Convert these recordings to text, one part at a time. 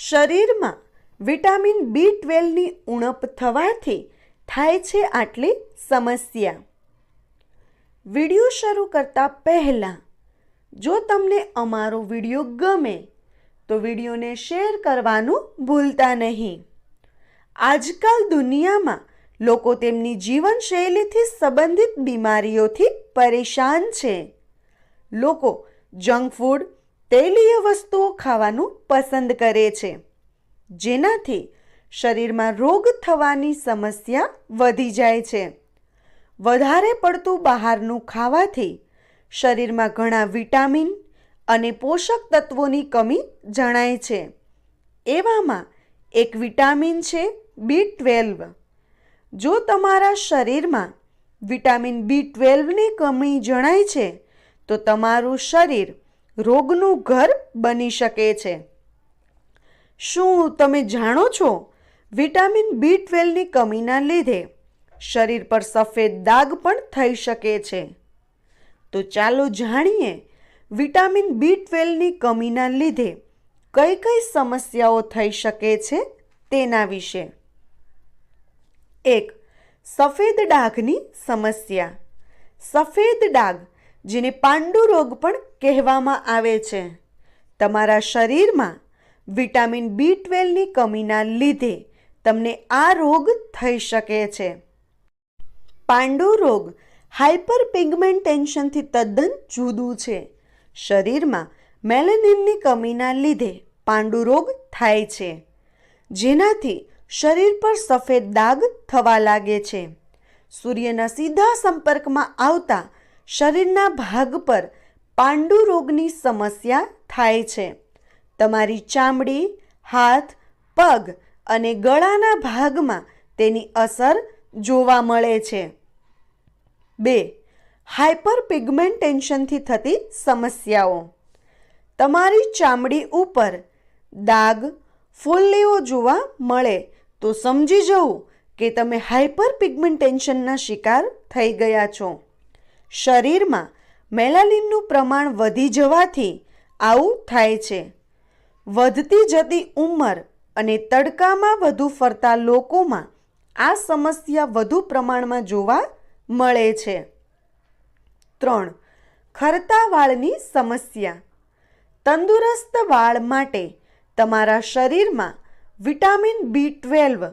શરીરમાં vitamin B ટ્વેલ્વની ઉણપ થવાથી થાય છે આટલી સમસ્યા. વીડિયો શરૂ કરતાં પહેલાં, જો તમને અમારો વીડિયો ગમે, તો વિડીયોને શેર કરવાનું ભૂલતા નહીં. આજકાલ દુનિયામાં લોકો તેમની જીવનશૈલીથી સંબંધિત બીમારીઓથી પરેશાન છે. લોકો જંક ફૂડ તેલીય વસ્તુઓ ખાવાનું પસંદ કરે છે, જેનાથી શરીરમાં રોગ થવાની સમસ્યા વધી જાય છે. વધારે પડતું બહારનું ખાવાથી શરીરમાં ઘણા વિટામિન અને પોષક તત્વોની કમી જણાય છે. એવામાં એક વિટામિન છે બી ટ્વેલ્વ. જો તમારા શરીરમાં વિટામિન બી ટ્વેલ્વની કમી જણાય છે, તો તમારું શરીર રોગનું ઘર બની શકે છે. શું તમે જાણો છો વિટામિન બી ટ્વેલ્વની કમીના લીધે શરીર પર સફેદ દાગ પણ થઈ શકે છે? તો ચાલો જાણીએ વિટામિન બી ટ્વેલ્વની કમીના લીધે કઈ કઈ સમસ્યાઓ થઈ શકે છે તેના વિશે. એક, સફેદ ડાઘની સમસ્યા. સફેદ ડાઘ જેને પાંડુ રોગ પણ કહેવામાં આવે છે. તમારા શરીરમાં વિટામિન બી ટ્વેલ્વની કમીના લીધે તમને આ રોગ થઈ શકે છે. પાંડુ રોગ હાઇપર પિગમેન્ટેશનથી તદ્દન જુદું છે. શરીરમાં મેલેનિનની કમીના લીધે પાંડુ રોગ થાય છે, જેનાથી શરીર પર સફેદ દાગ થવા લાગે છે. સૂર્યના સીધા સંપર્કમાં આવતા શરીરના ભાગ પર પાંડુ રોગની સમસ્યા થાય છે. તમારી ચામડી, હાથ, પગ અને ગળાના ભાગમાં તેની અસર જોવા મળે છે. બે હાઇપર પિગમેન્ટેશનથી થતી સમસ્યાઓ. તમારી ચામડી ઉપર દાગ, ફૂલ્લીઓ જોવા મળે તો સમજી જવું કે તમે હાઇપર પિગમેન્ટેશનના શિકાર થઈ ગયા છો. શરીરમાં મેલાલિનનું પ્રમાણ વધી જવાથી આવું થાય છે. વધતી જતી ઉંમર અને તડકામાં વધુ ફરતા લોકોમાં આ સમસ્યા વધુ પ્રમાણમાં જોવા મળે છે. ત્રણ. ખરતા વાળની સમસ્યા. તંદુરસ્ત વાળ માટે તમારા શરીરમાં વિટામિન બી ટ્વેલ્વ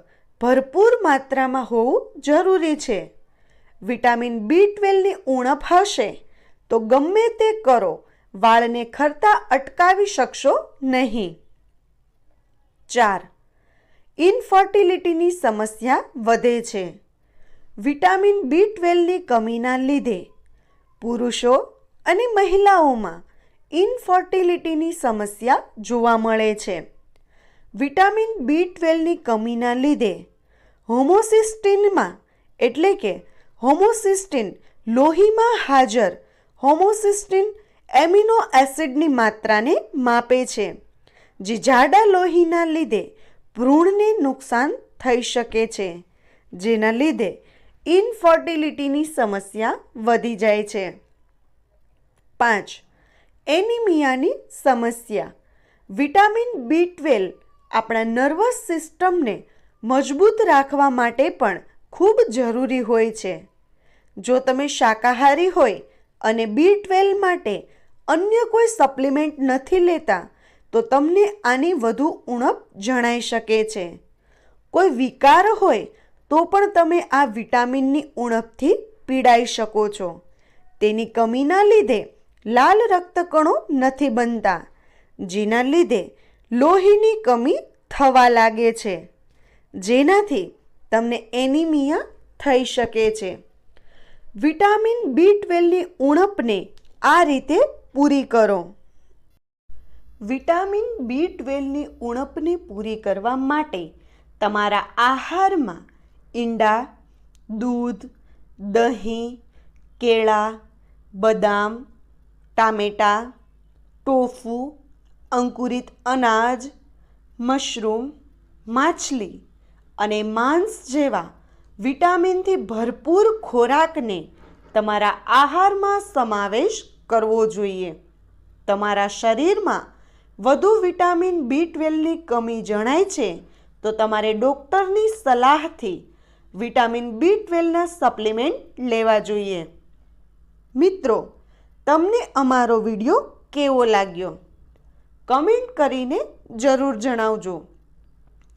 ભરપૂર માત્રામાં હોવું જરૂરી છે. વિટામિન બી ટ્વેલ્વની ઉણપ હશે, તો ગમે તે કરો, વાળને ખરતા અટકાવી શકશો નહીં. ચાર, ઇનફર્ટિલિટીની સમસ્યા વધે છે. વિટામિન બી ટ્વેલ્વની કમીના લીધે પુરુષો અને મહિલાઓમાં ઇનફર્ટિલિટીની સમસ્યા જોવા મળે છે. વિટામિન બી ટ્વેલ્વની કમીના લીધે હોમોસિસ્ટિનમાં એટલે કે હોમોસિસ્ટિન લોહીમાં હાજર હોમોસિસ્ટિન એમિનો એસિડની માત્રાને માપે છે, જે જાડા લોહીના લીધે ભ્રૂણને નુકસાન થઈ શકે છે, જેના લીધે ઇનફર્ટિલિટીની સમસ્યા વધી જાય છે. પાંચ, એનિમિયાની સમસ્યા. વિટામિન બી ટ્વેલ્વ આપણા નર્વસ સિસ્ટમને મજબૂત રાખવા માટે પણ ખૂબ જરૂરી હોય છે. જો તમે શાકાહારી હોય અને બી ટ્વેલ્વ માટે અન્ય કોઈ સપ્લિમેન્ટ નથી લેતા, તો તમને આની વધુ ઉણપ જણાઈ શકે છે. કોઈ વિકાર હોય, તો પણ તમે આ વિટામિનની ઉણપથી પીડાઈ શકો છો. તેની કમીના લીધે લાલ રક્તકણો નથી બનતા, જેના લીધે લોહીની કમી થવા લાગે છે. જેનાથી તમને એનિમિયા થઈ શકે છે. વિટામિન બી ટ્વેલ્વની ઉણપને આ રીતે પૂરી કરો. વિટામિન બી ટ્વેલ્વની ઉણપને પૂરી કરવા માટે તમારા આહારમાં ઈંડા, દૂધ, દહીં, કેળા, બદામ, ટામેટાં, ટોફુ, અંકુરિત અનાજ, મશરૂમ, માછલી અને માંસ જેવા વિટામિનથી ભરપૂર ખોરાકને તમારા આહારમાં સમાવેશ કરવો જોઈએ. તમારા શરીરમાં વધુ વિટામિન બી ટ્વેલ્વની કમી જણાય છે, તો તમારે ડૉક્ટરની સલાહથી વિટામિન બી ટ્વેલ્વના સપ્લિમેન્ટ લેવા જોઈએ. મિત્રો, તમને અમારો વીડિયો કેવો લાગ્યો? કમેન્ટ કરીને જરૂર જણાવજો.